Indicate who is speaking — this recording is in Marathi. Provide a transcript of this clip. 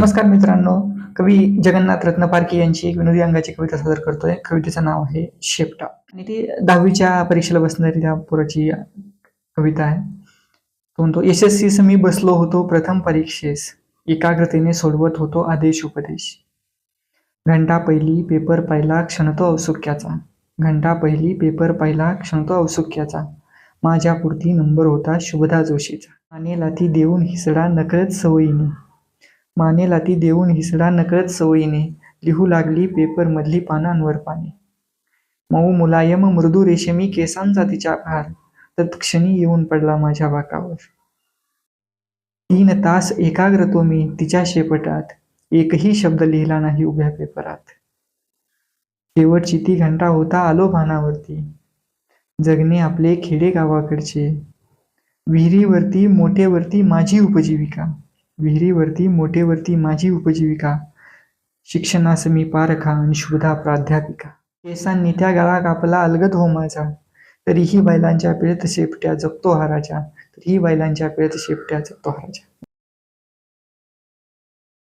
Speaker 1: नमस्कार मित्रांनो कवी जगन्नाथ रत्नपारखी यांची एक विनोदी अंगाची कविता सादर करतोय. कवितेचं नाव आहे शेपटा. आणि ती दहावीच्या परीक्षेला बसणारी त्या पोराची कविता आहे. तो म्हणतो यशस्वीस मी बसलो होतो प्रथम परीक्षेस. एकाग्रतेने सोडवत होतो आदेश उपदेश. घंटा पहिली पेपर पहिला क्षणतो औत्सुक्याचा. घंटा पहिली पेपर पहिला क्षणतो औत्सुक्याचा. माझ्यापुरती नंबर होता शुभदा जोशीचा. आणि लाथी देऊन हिसडा नकळत सवयीने. माने लाथी देऊन हिसडा नकळत सवयीने. लिहू लागली पेपर मधली पानांवर पाने. मऊ मुलायम मृदू रेशमी केसांचा तिचा भार. तत्क्षणी येऊन पडला माझ्या बाकावर. तीन तास एकाग्र तो मी तिच्या शेपटात. एकही शब्द लिहिला नाही उभ्या पेपरात. शेवटची ती घंटा होता आलो भानावरती. जगणे आपले खेडे गावाकडचे विहिरीवरती मोठेवरती माझी उपजीविका. विहिरीवरती मोठेवरती माझी उपजीविका शिक्षणास मी पारखा आणि शुद्धा प्राध्यापिका. केसांनी त्या गळा कापला अलगद हो माझा. तरीही बैलांच्या पिळत शेपट्या जगतो हा राजा तरीही बैलांच्या पिळत शेपट्या जगतो हा राजा